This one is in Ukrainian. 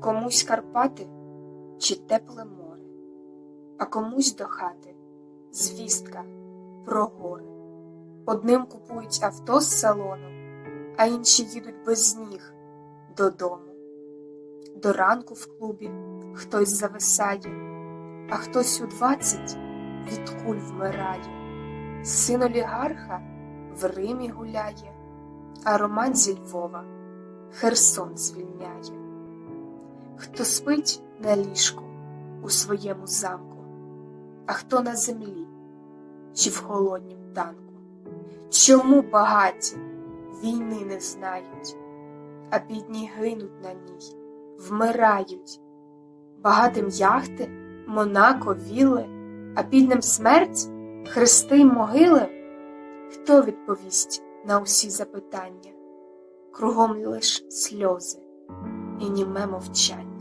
Комусь Карпати чи тепле море, а комусь до хати звістка про гори. Одним купують авто з салону, а інші їдуть без ніг додому. До ранку в клубі хтось зависає, а хтось у двадцять від куль вмирає. Син олігарха в Римі гуляє, а Роман зі Львова Херсон звільняє. Хто спить на ліжку у своєму замку, а хто на землі чи в холоднім танку. Чому багаті війни не знають, а бідні гинуть на ній, вмирають, багатим яхти, Монако, вілли, а бідним смерть, хрести й могили? Хто відповість на усі запитання? Кругом лиш сльози і німе мовчання.